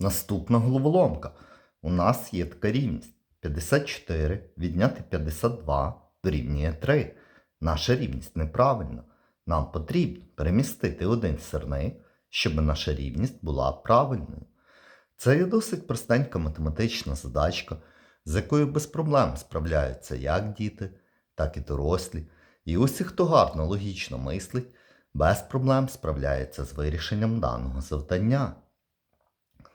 Наступна головоломка. У нас є така рівність. 54 відняти 52 дорівнює 3. Наша рівність неправильна. Нам потрібно перемістити один сірник, щоб наша рівність була правильною. Це є досить простенька математична задачка, з якою без проблем справляються як діти, так і дорослі. І усі, хто гарно логічно мислить, без проблем справляється з вирішенням даного завдання.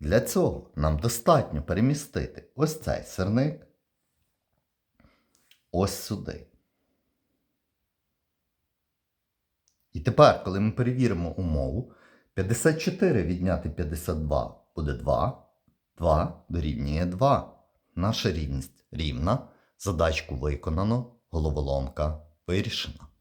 Для цього нам достатньо перемістити ось цей сирник ось сюди. І тепер, коли ми перевіримо умову, 54 відняти 52 буде 2, 2 дорівнює 2. Наша рівність рівна, задачку виконано, головоломка вирішена.